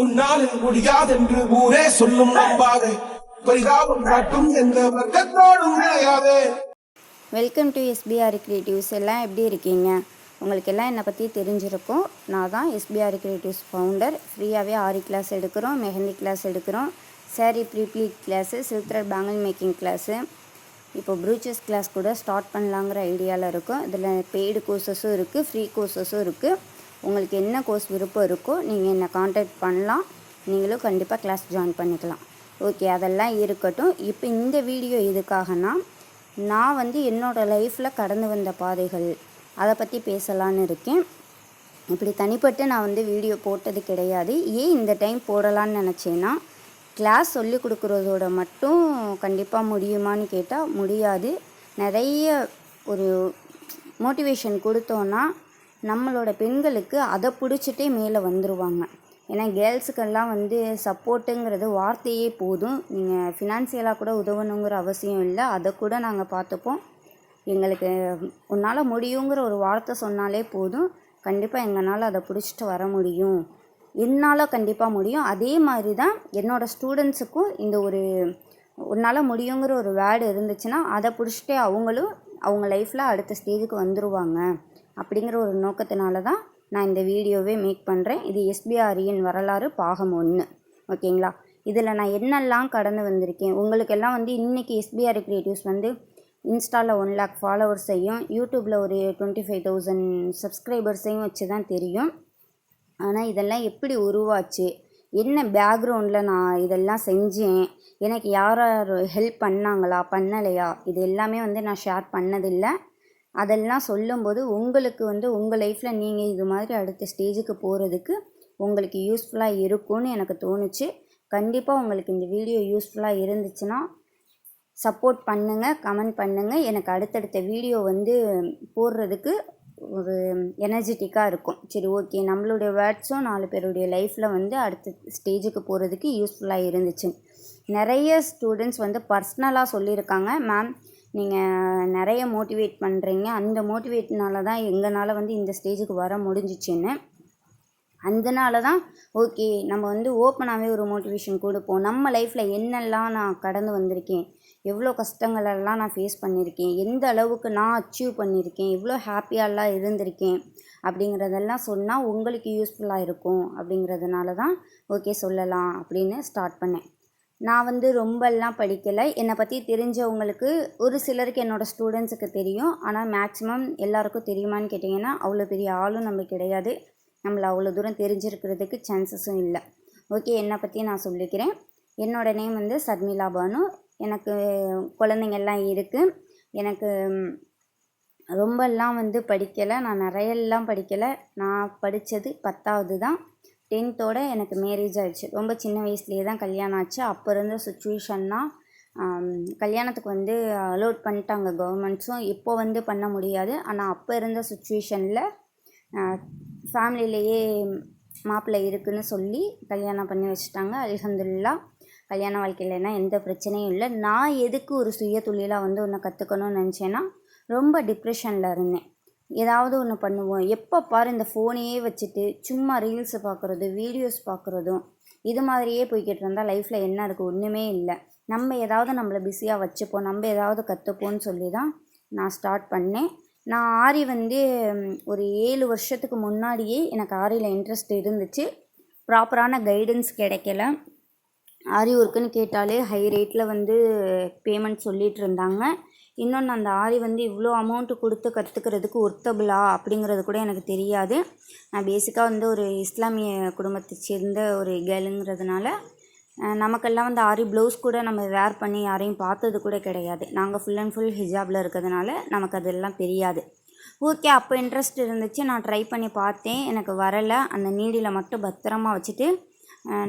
உன்னால் முடியாதென்று ஊரே சொல்லும் நம்பாதே பரிதாபம் காட்டும் எந்த வர்க்கத்தோடும் விளையாதே வெல்கம் டு எஸ்பிஆர் கிரியேட்டிவ்ஸ் எல்லாம் எப்படி இருக்கீங்க? உங்களுக்கு எல்லாம் என்னை பற்றி தெரிஞ்சிருக்கும். நான் தான் எஸ்பிஆர் கிரியேட்டிவ்ஸ் ஃபவுண்டர் ஃப்ரீயாகவே ஆரி கிளாஸ் எடுக்கிறோம் மெஹந்தி கிளாஸ் எடுக்கிறோம் saree pre-pleat class silk thread bangle making class இப்போ ப்ரூச்சஸ் கிளாஸ் கூட ஸ்டார்ட் பண்ணலாங்கிற ஐடியாவில் இருக்கும். இதில் பெய்டு கோர்சஸும் இருக்குது ஃப்ரீ கோர்சஸும் இருக்குது உங்களுக்கு என்ன கோர்ஸ் விருப்பம் இருக்கோ நீங்கள் என்னை காண்டாக்ட் பண்ணலாம். நீங்களும் கண்டிப்பாக கிளாஸ் ஜாயின் பண்ணிக்கலாம். ஓகே அதெல்லாம் இருக்கட்டும். இப்போ இந்த வீடியோ எதுக்காகனா நான் வந்து என்னோடய லைஃப்பில் கடந்து வந்த பாதைகள் அதை பற்றி பேசலான்னு இருக்கேன். இப்படி தனிப்பட்டு நான் வந்து வீடியோ போட்டது கிடையாது. ஏன் இந்த டைம் போடலான்னு நினச்சேன்னா கிளாஸ் சொல்லி கொடுக்குறதோட மட்டும் கண்டிப்பாக முடியுமான்னு கேட்டால் முடியாது. நிறைய ஒரு மோட்டிவேஷன் கொடுத்தோன்னா நம்மளோட பெண்களுக்கு அதை பிடிச்சிட்டே மேலே வந்துடுவாங்க ஏன்னா கேர்ள்ஸுக்கெல்லாம் வந்து சப்போர்ட்டுங்கிறது வார்த்தையே போதும். நீங்கள் ஃபினான்சியலாக கூட உதவணுங்கிற அவசியம் இல்லை. அதை கூட நாங்கள் பார்த்துப்போம். எங்களுக்கு உன்னால் முடியுங்கிற ஒரு வார்த்தை சொன்னாலே போதும். கண்டிப்பாக எங்களால் அதை பிடிச்சிட்டு வர முடியும். என்னால் கண்டிப்பாக முடியும். அதே மாதிரி தான் என்னோடய ஸ்டூடெண்ட்ஸுக்கும் இந்த ஒரு உன்னால் முடியுங்கிற ஒரு வேர்டு இருந்துச்சுன்னா அதை பிடிச்சிட்டே அவங்களும் அவங்க லைஃப்பில் அடுத்த ஸ்டேஜுக்கு வந்துடுவாங்க அப்படிங்கிற ஒரு நோக்கத்தினால தான் நான் இந்த வீடியோவே மேக் பண்ணுறேன் இது எஸ்பிஆரியின் வரலாறு பாகம் ஒன்று ஓகேங்களா? இதில் நான் என்னெல்லாம் கடந்து வந்திருக்கேன்? உங்களுக்கெல்லாம் வந்து இன்றைக்கி எஸ்பிஆர் க்ரியேட்டிவ்ஸ் வந்து இன்ஸ்டாவில் ஒன் லேக் ஃபாலோவர்ஸையும் யூடியூப்பில் ஒரு டுவெண்ட்டி ஃபைவ் தௌசண்ட் சப்ஸ்கிரைபர்ஸையும் வச்சு தான் தெரியும். ஆனால் இதெல்லாம் எப்படி உருவாச்சு? என்ன பேக்ரவுண்டில் நான் இதெல்லாம் செஞ்சேன்? எனக்கு யார் யார் ஹெல்ப் பண்ணாங்களா? பண்ணலையா? இது எல்லாமே வந்து நான் ஷேர் பண்ணதில்லை. அதெல்லாம் சொல்லும்போது உங்களுக்கு வந்து உங்கள் லைஃப்பில் நீங்கள் இது மாதிரி அடுத்த ஸ்டேஜுக்கு போகிறதுக்கு உங்களுக்கு யூஸ்ஃபுல்லாக இருக்கும்னு எனக்கு தோணுச்சு. கண்டிப்பாக உங்களுக்கு இந்த வீடியோ யூஸ்ஃபுல்லாக இருந்துச்சுன்னா சப்போர்ட் பண்ணுங்கள் கமெண்ட் பண்ணுங்கள் எனக்கு அடுத்தடுத்த வீடியோ வந்து போடுறதுக்கு ஒரு எனர்ஜெட்டிக்காக இருக்கும். சரி ஓகே நம்மளுடைய வேர்ட்ஸும் நாலு பேருடைய லைஃப்பில் வந்து அடுத்த ஸ்டேஜுக்கு போகிறதுக்கு யூஸ்ஃபுல்லாக இருந்துச்சு. நிறைய ஸ்டூடெண்ட்ஸ் வந்து பர்சனலாக சொல்லியிருக்காங்க. மேம் நீங்கள் நிறைய மோட்டிவேட் பண்ணுறீங்க அந்த மோட்டிவேட்னால தான் எங்களால் வந்து இந்த ஸ்டேஜுக்கு வர முடிஞ்சிச்சுன்னு. அதனால தான் ஓகே நம்ம வந்து ஓப்பனாகவே ஒரு மோட்டிவேஷன் கொடுப்போம் நம்ம லைஃப்பில் என்னெல்லாம் நான் கடந்து வந்திருக்கேன்? எவ்வளோ கஷ்டங்களெல்லாம் நான் ஃபேஸ் பண்ணியிருக்கேன் எந்த அளவுக்கு நான் அச்சீவ் பண்ணியிருக்கேன் எவ்வளோ ஹாப்பியாலாம் இருந்திருக்கேன்? அப்படிங்கிறதெல்லாம் சொன்னால் உங்களுக்கு யூஸ்ஃபுல்லாக இருக்கும். அப்படிங்கிறதுனால தான் ஓகே சொல்லலாம் அப்படின்னு ஸ்டார்ட் பண்ணேன். நான் வந்து ரொம்பலாம் படிக்கலை. என்னை பற்றி தெரிஞ்சவங்களுக்கு ஒரு சிலருக்கு என்னோடய ஸ்டூடெண்ட்ஸுக்கு தெரியும். ஆனால் மேக்ஸிமம் எல்லாருக்கும் தெரியுமான்னு கேட்டிங்கன்னா அவ்வளோ பெரிய ஆளும் நம்ம கிடையாது. நம்மளை அவ்வளோ தூரம் தெரிஞ்சிருக்கிறதுக்கு சான்சஸும் இல்லை. ஓகே என்னை பற்றி நான் சொல்லிக்கிறேன். என்னோடய நேம் வந்து சர்மிளா பானு. எனக்கு குழந்தைங்கள்லாம் இருக்குது எனக்கு ரொம்பலாம் வந்து படிக்கலை. நான் நிறையெல்லாம் படிக்கலை. நான் படித்தது பத்தாவது தான். டென்த்தோட எனக்கு மேரேஜ் ஆயிடுச்சு. ரொம்ப சின்ன வயசுலேயே தான் கல்யாணம் ஆச்சு. அப்போ இருந்த சுச்சுவேஷன்னா கல்யாணத்துக்கு வந்து அலோட் பண்ணிட்டாங்க கவர்மெண்ட்ஸும் இப்போ வந்து பண்ண முடியாது. ஆனால் அப்போ இருந்த சுச்சுவேஷனில் ஃபேமிலியிலேயே மாப்பிள்ளை இருக்குன்னு சொல்லி கல்யாணம் பண்ணி வச்சுட்டாங்க. அல்ஹம்துலில்லா கல்யாண வாழ்க்கையிலனா எந்த பிரச்சனையும் இல்லை. நான் எதுக்கு ஒரு சுய தொழிலாக வந்து ஒன்று கற்றுக்கணும்னு நினச்சேன்னா ரொம்ப டிப்ரெஷனில் இருந்தேன். ஏதாவது ஒன்று பண்ணுவோம். எப்போ பாரு இந்த ஃபோனையே வச்சுட்டு சும்மா ரீல்ஸை பார்க்குறது வீடியோஸ் பார்க்குறதும் இது மாதிரியே போய்கிட்டு இருந்தால் லைஃப்பில் என்ன இருக்குது ஒன்றுமே இல்லை. நம்ம ஏதாவது நம்மளை பிஸியாக வச்சுப்போம். நம்ம ஏதாவது கற்றுப்போம்னு சொல்லி தான் நான் ஸ்டார்ட் பண்ணேன். நான் ஆரி வந்து ஒரு ஏழு வருஷத்துக்கு முன்னாடியே எனக்கு ஆரியில் இன்ட்ரெஸ்ட் இருந்துச்சு. ப்ராப்பரான கைடன்ஸ் கிடைக்கல. ஆரி ஒர்க்குன்னு கேட்டாலே ஹை ரேட்டில் வந்து பேமெண்ட் சொல்லிகிட்டு இருந்தாங்க. இன்னொன்று அந்த ஆரி வந்து இவ்வளோ அமௌண்ட்டு கொடுத்து கற்றுக்கிறதுக்கு ஒர்த்தபிளா அப்படிங்கிறது கூட எனக்கு தெரியாது. நான் பேசிக்காக வந்து ஒரு இஸ்லாமிய குடும்பத்தை சேர்ந்த ஒரு கேர்ளுங்கிறதுனால நமக்கெல்லாம் வந்து ஆரி ப்ளவுஸ் கூட நம்ம வேர் பண்ணி யாரையும் பார்த்தது கூட கிடையாது. நாங்கள் ஃபுல் அண்ட் ஃபுல் ஹிஜாபில் இருக்கிறதுனால நமக்கு அதெல்லாம் தெரியாது. ஓகே அப்போ இன்ட்ரெஸ்ட் இருந்துச்சு. நான் ட்ரை பண்ணி பார்த்தேன். எனக்கு வரலை. அந்த நீடியில் மட்டும் பத்திரமா வச்சுட்டு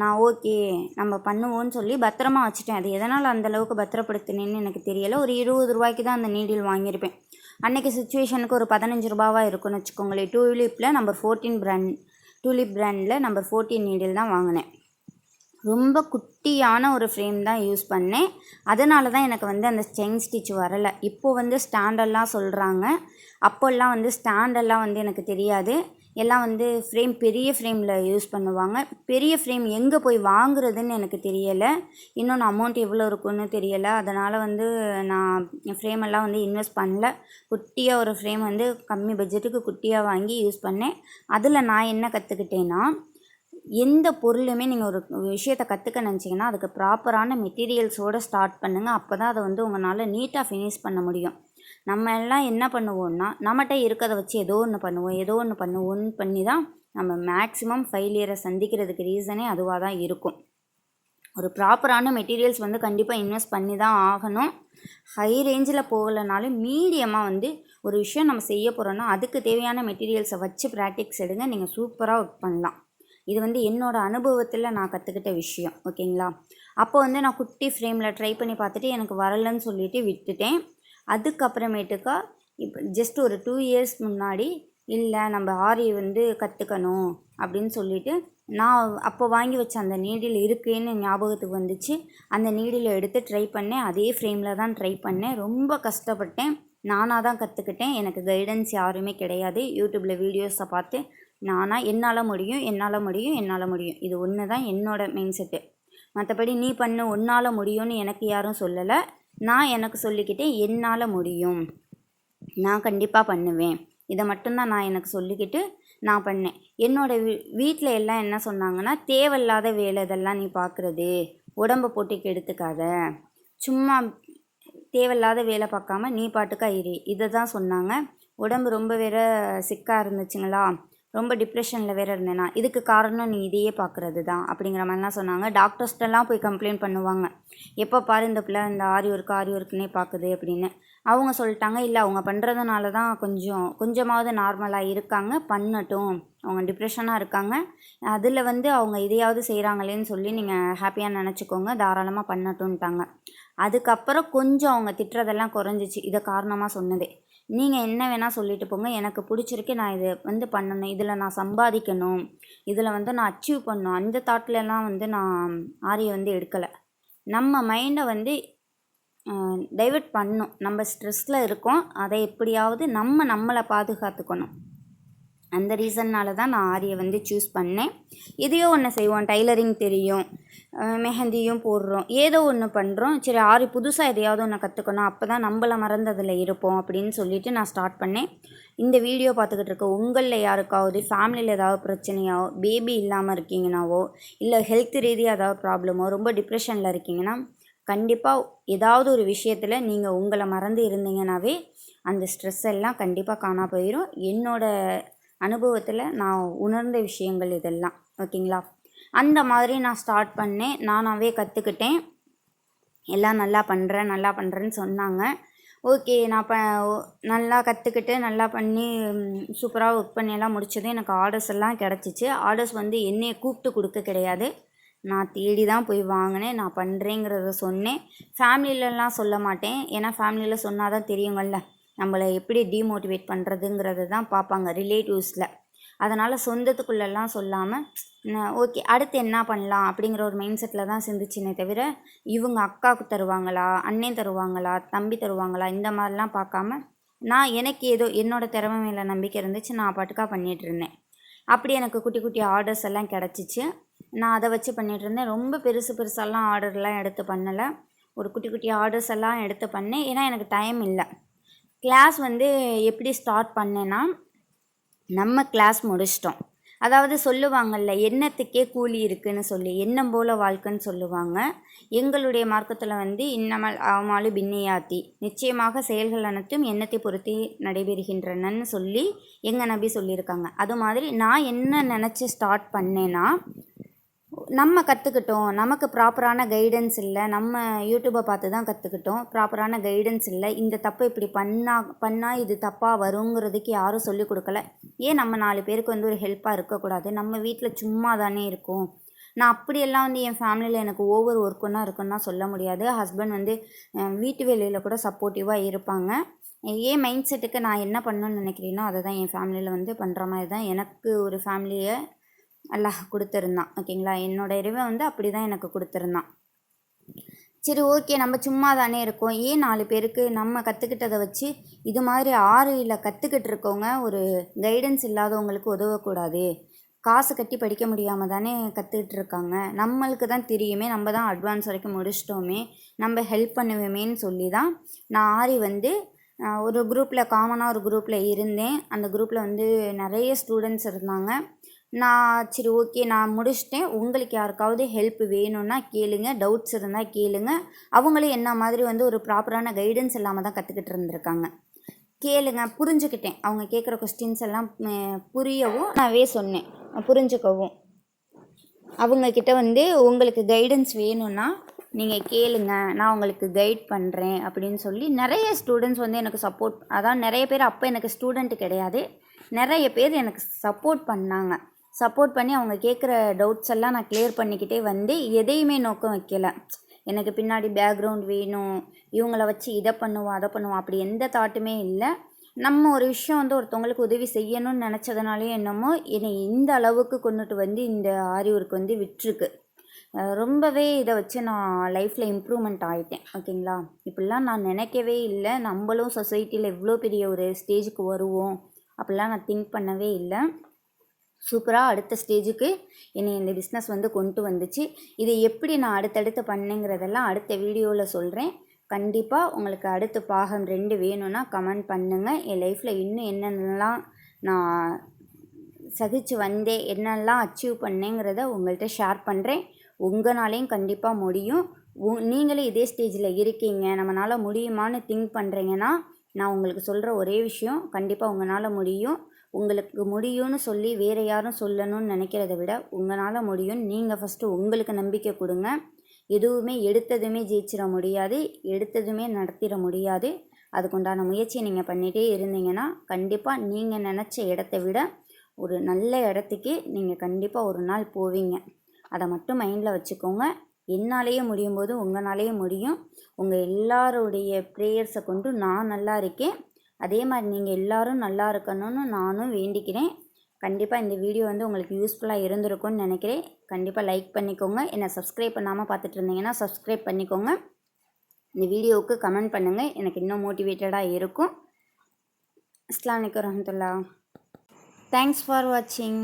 நான் ஓகே நம்ம பண்ணுவோன்னு சொல்லி பத்திரமா வச்சுட்டேன். அது எதனால் அந்தளவுக்கு பத்திரப்படுத்தினேன்னு எனக்கு தெரியலை. ஒரு இருபது ரூபாய்க்கு தான் அந்த நீடில் வாங்கியிருப்பேன். அன்றைக்கி சுச்சுவேஷனுக்கு ஒரு பதினஞ்சு ரூபாவாக இருக்குன்னு வச்சுக்கோங்களேன். டூலிப்பில் நம்பர் ஃபோர்டீன் பிராண்ட் டூலிப் பிராண்டில் நம்பர் ஃபோர்டீன் நீடில் தான் வாங்கினேன். ரொம்ப குட்டியான ஒரு ஃப்ரேம் தான் யூஸ் பண்ணேன். அதனால தான் எனக்கு வந்து அந்த செயின் ஸ்டிச் வரலை. இப்போது வந்து ஸ்டாண்டெல்லாம் சொல்கிறாங்க அப்போல்லாம் வந்து ஸ்டாண்டெல்லாம் வந்து எனக்கு தெரியாது. எல்லாம் வந்து ஃப்ரேம் பெரிய ஃப்ரேமில் யூஸ் பண்ணுவாங்க. பெரிய ஃப்ரேம் எங்கே போய் வாங்குறதுன்னு எனக்கு தெரியலை. இன்னொன்று அமௌண்ட் எவ்வளோ இருக்குன்னு தெரியலை. அதனால் வந்து நான் ஃப்ரேம் எல்லாம் வந்து இன்வெஸ்ட் பண்ணல. குட்டியாக ஒரு ஃப்ரேம் வந்து கம்மி பட்ஜெட்டுக்கு குட்டியாக வாங்கி யூஸ் பண்ணேன். அதில் நான் என்ன கற்றுக்கிட்டேன்னா எந்த பொருளுமே நீங்கள் ஒரு விஷயத்தை கற்றுக்க நினச்சிங்கன்னா அதுக்கு ப்ராப்பரான மெட்டீரியல்ஸோடு ஸ்டார்ட் பண்ணுங்கள் அப்போ தான் அதை வந்து உங்களால் நீட்டாக ஃபினிஷ் பண்ண முடியும். நம்ம எல்லாம் என்ன பண்ணுவோம்னா நம்மகிட்ட இருக்கிறத வச்சு ஏதோ ஒன்று பண்ணுவோம் ஏதோ ஒன்று பண்ணுவோன்னு பண்ணி தான் நம்ம மேக்ஸிமம் ஃபெயிலியரை சந்திக்கிறதுக்கு ரீசனே அதுவாக தான் இருக்கும். ஒரு ப்ராப்பரான மெட்டீரியல்ஸ் வந்து கண்டிப்பாக இன்வெஸ்ட் பண்ணி தான் ஆகணும் ஹை ரேஞ்சில் போகலைனாலும் மீடியமாக வந்து ஒரு விஷயம் நம்ம செய்ய போகிறோன்னா அதுக்கு தேவையான மெட்டீரியல்ஸை வச்சு ப்ராக்டிக்ஸ் எடுங்க நீங்கள் சூப்பராக ஒர்க் பண்ணலாம். இது வந்து என்னோடய அனுபவத்தில் நான் கற்றுக்கிட்ட விஷயம் ஓகேங்களா அப்போ வந்து நான் குட்டி ஃப்ரேமில் ட்ரை பண்ணி பார்த்துட்டு எனக்கு வரலன்னு சொல்லிட்டு விட்டுட்டேன். அதுக்கப்புறமேட்டுக்கா இப்போ ஜஸ்ட் ஒரு டூ இயர்ஸ் முன்னாடி இல்லை நம்ம ஆரி வந்து கற்றுக்கணும் அப்படின்னு சொல்லிட்டு நான் அப்போ வாங்கி வச்ச அந்த நீடில் இருக்குன்னு ஞாபகத்துக்கு வந்துச்சு. அந்த நீடில் எடுத்து ட்ரை பண்ணேன். அதே ஃப்ரேமில் தான் ட்ரை பண்ணேன். ரொம்ப கஷ்டப்பட்டேன். நானாக தான் கற்றுக்கிட்டேன் எனக்கு கைடன்ஸ் யாருமே கிடையாது. யூடியூப்பில் வீடியோஸை பார்த்து நானாக என்னால் முடியும் என்னால் முடியும் என்னால் முடியும். இது ஒன்று தான் என்னோடய மெயின் செட்டு மற்றபடி நீ பண்ண உன்னால் முடியும்னு எனக்கு யாரும் சொல்லலை. நான் எனக்கு சொல்லிக்கிட்டேன் என்னால் முடியும். நான் கண்டிப்பாக பண்ணுவேன். இதை மட்டும்தான் நான் எனக்கு சொல்லிக்கிட்டு நான் பண்ணேன். என்னோடய வீ வீட்டில் எல்லாம் என்ன சொன்னாங்கன்னா தேவையில்லாத வேலை இதெல்லாம் நீ பார்க்குறது உடம்பை போட்டு கெடுத்துக்காத சும்மா தேவையில்லாத வேலை பார்க்காம நீ பாட்டுக்கா இரு. இதை தான் சொன்னாங்க. உடம்பு ரொம்ப வேற சிக்காக இருந்துச்சுங்களா? ரொம்ப டிப்ரெஷனில் வேறு இருந்தேனா இதுக்கு காரணம் நீ இதையே பார்க்குறது தான் அப்படிங்கிற மாதிரிலாம் சொன்னாங்க. டாக்டர்ஸ்ட்டெல்லாம் போய் கம்ப்ளைண்ட் பண்ணுவாங்க. எப்போ பாரு இந்த பிள்ளை இந்த ஆரி ஒர்க் ஆரி ஒர்க்குனே பார்க்குது அப்படின்னு. அவங்க சொல்லிட்டாங்க இல்லை அவங்க பண்ணுறதுனால தான் கொஞ்சம் கொஞ்சமாவது நார்மலாக இருக்காங்க பண்ணட்டும். அவங்க டிப்ரெஷனாக இருக்காங்க. அதில் வந்து அவங்க இதையாவது செய்கிறாங்களேன்னு சொல்லி நீங்கள் ஹாப்பியாக நினச்சிக்கோங்க தாராளமாக பண்ணட்டும்ட்டாங்க. அதுக்கப்புறம் கொஞ்சம் அவங்க திட்டுறதெல்லாம் குறைஞ்சிச்சு. இதை காரணமாக சொன்னதே. நீங்கள் என்ன வேணால் சொல்லிட்டு போங்க. எனக்கு பிடிச்சிருக்கு. நான் இதை வந்து பண்ணணும். இதில் நான் சம்பாதிக்கணும். இதில் வந்து நான் அச்சீவ் பண்ணணும். அந்த தாட்லலாம் வந்து நான் ஆரியை வந்து எடுக்கலை. நம்ம மைண்டை வந்து டைவெர்ட் பண்ணும். நம்ம ஸ்ட்ரெஸ்ஸில் இருக்கோம். அதை எப்படியாவது நம்ம நம்மளை பாதுகாத்துக்கணும். அந்த ரீசன்னால் தான் நான் ஆரியை வந்து சூஸ் பண்ணேன். இதையோ ஒன்று செய்வோம். டைலரிங் தெரியும். மெஹந்தியும் போடுறோம். ஏதோ ஒன்று பண்ணுறோம் சரி ஆரி புதுசாக எதையாவது ஒன்று கற்றுக்கணும் அப்போ தான் நம்மளை மறந்ததில் இருப்போம் அப்படின்னு சொல்லிட்டு நான் ஸ்டார்ட் பண்ணேன். இந்த வீடியோ பார்த்துக்கிட்டு இருக்க உங்களில் யாருக்காவது ஃபேமிலியில் ஏதாவது பிரச்சனையாவோ பேபி இல்லாமல் இருக்கீங்கனாவோ இல்லை ஹெல்த் ரீதியாக ஏதாவது ப்ராப்ளமோ ரொம்ப டிப்ரெஷனில் இருக்கீங்கன்னா கண்டிப்பாக ஏதாவது ஒரு விஷயத்தில் நீங்கள் உங்களை மறந்து இருந்தீங்கனாவே அந்த ஸ்ட்ரெஸ் எல்லாம் கண்டிப்பாக காணா போயிடும் என்னோடய அனுபவத்தில் நான் உணர்ந்த விஷயங்கள் இதெல்லாம். ஓகேங்களா? அந்த மாதிரி நான் ஸ்டார்ட் பண்ணேன். நானாகவே கற்றுக்கிட்டேன் எல்லாம் நல்லா பண்ணுறேன் நல்லா பண்ணுறேன்னு சொன்னாங்க. ஓகே நான் ப நல்லா கற்றுக்கிட்டு நல்லா பண்ணி சூப்பராக ஒர்க் பண்ணி எல்லாம் முடிச்சது எனக்கு ஆர்டர்ஸ் எல்லாம் கிடச்சிச்சு. ஆர்டர்ஸ் வந்து என்னையை கூப்பிட்டு கொடுக்க கிடையாது. நான் தேடி தான் போய் வாங்கினேன். நான் பண்ணுறேங்கிறத சொன்னேன். ஃபேமிலியிலலாம் சொல்ல மாட்டேன். ஏன்னா ஃபேமிலியில் சொன்னால் தான் தெரியுங்கள்ல. நம்மளை எப்படி டீமோட்டிவேட் பண்ணுறதுங்கிறத தான் பார்ப்பாங்க ரிலேட்டிவ்ஸில் அதனால் சொந்தத்துக்குள்ளெல்லாம் சொல்லாமல் ஓகே அடுத்து என்ன பண்ணலாம்? அப்படிங்கிற ஒரு மைண்ட் செட்டில் தான் சிந்திச்சினே தவிர இவங்க அக்காவுக்கு தருவாங்களா அண்ணன் தருவாங்களா தம்பி தருவாங்களா இந்த மாதிரிலாம் பார்க்காம நான் எனக்கு ஏதோ என்னோடய திறமை மேலே நம்பிக்கை இருந்துச்சு நான் பாட்டுக்காக பண்ணிகிட்டு இருந்தேன். அப்படி எனக்கு குட்டி குட்டி ஆர்டர்ஸ் எல்லாம் கிடச்சிச்சு. நான் அதை வச்சு பண்ணிகிட்டு இருந்தேன். ரொம்ப பெருசு பெருசாலாம் ஆர்டர்லாம் எடுத்து பண்ணலை. ஒரு குட்டி குட்டி ஆர்டர்ஸ் எல்லாம் எடுத்து பண்ணேன். ஏன்னா எனக்கு டைம் இல்லை. கிளாஸ் வந்து எப்படி ஸ்டார்ட் பண்ணேன்னா நம்ம கிளாஸ் முடிச்சிட்டோம். அதாவது சொல்லுவாங்கள்ல எண்ணத்துக்கே கூலி இருக்குன்னு சொல்லி எண்ணம் போல வாழ்க்கைன்னு சொல்லுவாங்க. எங்களுடைய மார்க்கத்தில் வந்து இன்னமல் ஆமாலு பின்னியாத்தி. நிச்சயமாக செயல்கள் அனைத்தும் எண்ணத்தை பொருத்தி நடைபெறுகின்றனன்னு சொல்லி எங்கள் நபி சொல்லியிருக்காங்க. அது மாதிரி நான் என்ன நினச்சி ஸ்டார்ட் பண்ணேன்னா நம்ம கற்றுக்கிட்டோம் நமக்கு ப்ராப்பரான கைடன்ஸ் இல்லை. நம்ம யூடியூப்பை பார்த்து தான் கற்றுக்கிட்டோம் ப்ராப்பரான கைடன்ஸ் இல்லை. இந்த தப்பு இப்படி பண்ணால் பண்ணால் இது தப்பாக வருங்கிறதுக்கு யாரும் சொல்லிக் கொடுக்கல. ஏன் நம்ம நாலு பேருக்கு வந்து ஒரு ஹெல்ப்பாக இருக்கக்கூடாது? நம்ம வீட்டில் சும்மா தானே இருக்கும். நான் அப்படியெல்லாம் வந்து என் ஃபேமிலியில் எனக்கு ஓவர் ஒர்க்குன்னா இருக்குன்னா சொல்ல முடியாது. ஹஸ்பண்ட் வந்து வீட்டு வேலையில் கூட சப்போர்ட்டிவாக இருப்பாங்க. ஏன் மைண்ட் செட்டுக்கு நான் என்ன பண்ணணும்னு நினைக்கிறேனோ அதை தான் என் ஃபேமிலியில் வந்து பண்ணுற மாதிரி தான் எனக்கு ஒரு ஃபேமிலியை அல்லாஹ் கொடுத்துருந்தான். ஓகேங்களா? என்னோடய இறைவன் வந்து அப்படி தான் எனக்கு கொடுத்துருந்தான். சரி ஓகே நம்ம சும்மா தானே இருக்கோம். ஏன் நாலு பேருக்கு நம்ம கற்றுக்கிட்டதை வச்சு இது மாதிரி ஆறு இல்லை கற்றுக்கிட்டு இருக்கவங்க ஒரு கைடன்ஸ் இல்லாதவங்களுக்கு உதவக்கூடாது. காசு கட்டி படிக்க முடியாமல் தானே கற்றுக்கிட்டு இருக்காங்க. நம்மளுக்கு தான் தெரியுமே நம்ம தான் அட்வான்ஸ் வரைக்கும் முடிச்சிட்டோமே. நம்ம ஹெல்ப் பண்ணுவோமேன்னு சொல்லி தான் நான் ஆரி வந்து ஒரு குரூப்பில் காமனாக ஒரு குரூப்பில் இருந்தேன். அந்த குரூப்பில் வந்து நிறைய ஸ்டூடெண்ட்ஸ் இருந்தாங்க. நான் சரி ஓகே நான் முடிச்சிட்டேன். உங்களுக்கு யாருக்காவது ஹெல்ப் வேணும்னா கேளுங்க. டவுட்ஸ் இருந்தால் கேளுங்க. அவங்களும் என்ன மாதிரி வந்து ஒரு ப்ராப்பரான கைடன்ஸ் இல்லாமல் தான் கற்றுக்கிட்டு இருந்திருக்காங்க. கேளுங்க புரிஞ்சுக்கிட்டேன். அவங்க கேட்குற கொஸ்டின்ஸ் எல்லாம் புரியவும் நான்வே சொன்னேன். புரிஞ்சுக்கவும். அவங்கக்கிட்ட வந்து உங்களுக்கு கைடன்ஸ் வேணும்னா நீங்கள் கேளுங்க. நான் உங்களுக்கு கைட் பண்ணுறேன் அப்படின்னு சொல்லி நிறைய ஸ்டூடெண்ட்ஸ் வந்து எனக்கு சப்போர்ட் அதான் நிறைய பேர் அப்போ எனக்கு ஸ்டூடெண்ட் கிடையாது. நிறைய பேர் எனக்கு சப்போர்ட் பண்ணாங்க. சப்போர்ட் பண்ணி அவங்க கேட்குற டவுட்ஸ் எல்லாம் நான் கிளியர் பண்ணிக்கிட்டே வந்து எதையுமே நோக்கம் வைக்கல. எனக்கு பின்னாடி பேக்ரவுண்ட் வேணும் இவங்கள வச்சு இதை பண்ணுவோம் அதை பண்ணுவோம் அப்படி எந்த தாட்டுமே இல்லை. நம்ம ஒரு விஷயம் வந்து ஒருத்தவங்களுக்கு உதவி செய்யணும்னு நினச்சதுனாலே என்னமோ என்னை இந்த அளவுக்கு கொண்டுட்டு வந்து இந்த ஆரி ஒர்க் வந்து விட்டுருக்கு. ரொம்பவே இதை வச்சு நான் லைஃப்பில் இம்ப்ரூவ்மெண்ட் ஆகிட்டேன் ஓகேங்களா? இப்படிலாம் நான் நினைக்கவே இல்லை. நம்மளும் சொசைட்டியில் இவ்வளோ பெரிய ஒரு ஸ்டேஜுக்கு வருவோம். அப்படிலாம் நான் திங்க் பண்ணவே இல்லை. சூப்பராக அடுத்த ஸ்டேஜுக்கு என்னை இந்த பிஸ்னஸ் வந்து கொண்டு வந்துச்சு. இதை எப்படி நான் அடுத்தடுத்து பண்ணேங்கிறதெல்லாம் அடுத்த வீடியோவில் சொல்கிறேன் கண்டிப்பாக உங்களுக்கு அடுத்த பாகம் ரெண்டு வேணும்னா கமெண்ட் பண்ணுங்கள் என் லைஃப்பில் இன்னும் என்னென்னலாம் நான் சகிச்சு வந்தேன் என்னெல்லாம் அச்சீவ் பண்ணேங்கிறத உங்கள்கிட்ட ஷேர் பண்ணுறேன் உங்களாலேயும் கண்டிப்பாக முடியும். உ நீங்களே இதே ஸ்டேஜில் இருக்கீங்க. நம்மளால் முடியுமான்னு திங்க் பண்ணுறீங்கன்னா நான் உங்களுக்கு சொல்கிற ஒரே விஷயம் கண்டிப்பாக உங்களால் முடியும். உங்களுக்கு முடியும்னு சொல்லி வேறு யாரும் சொல்லணும்னு நினைக்கிறத விட உங்களால் முடியும். நீங்கள் ஃபஸ்ட்டு உங்களுக்கு நம்பிக்கை கொடுங்க. எதுவுமே எடுத்ததுமே ஜெயிச்சிட முடியாது. எடுத்ததுமே நடத்திட முடியாது. அதுக்குண்டான முயற்சியை நீங்கள் பண்ணிகிட்டே இருந்தீங்கன்னா கண்டிப்பாக நீங்கள் நினச்ச இடத்த விட ஒரு நல்ல இடத்துக்கு நீங்கள் கண்டிப்பாக ஒரு நாள் போவீங்க. அதை மட்டும் மைண்டில் வச்சுக்கோங்க. என்னாலேயே முடியும் போது உங்களாலேயே முடியும். உங்கள் எல்லாருடைய ப்ரேயர்ஸை கொண்டு நான் நல்லா இருக்கேன். அதே மாதிரி நீங்கள் எல்லோரும் நல்லா இருக்கணும்னு நானும் வேண்டிக்கிறேன். கண்டிப்பாக இந்த வீடியோ வந்து உங்களுக்கு யூஸ்ஃபுல்லாக இருந்திருக்கும்னு நினைக்கிறேன். கண்டிப்பாக லைக் பண்ணிக்கோங்க. என்னை சப்ஸ்கிரைப் பண்ணாமல் பார்த்துட்டு இருந்தீங்கன்னா சப்ஸ்கிரைப் பண்ணிக்கோங்க. இந்த வீடியோவுக்கு கமெண்ட் பண்ணுங்கள் எனக்கு இன்னும் மோட்டிவேட்டடாக இருக்கும். அஸ்லாம் வலைக்கம் வரமத்துல்லா தேங்க்ஸ் ஃபார் வாட்சிங்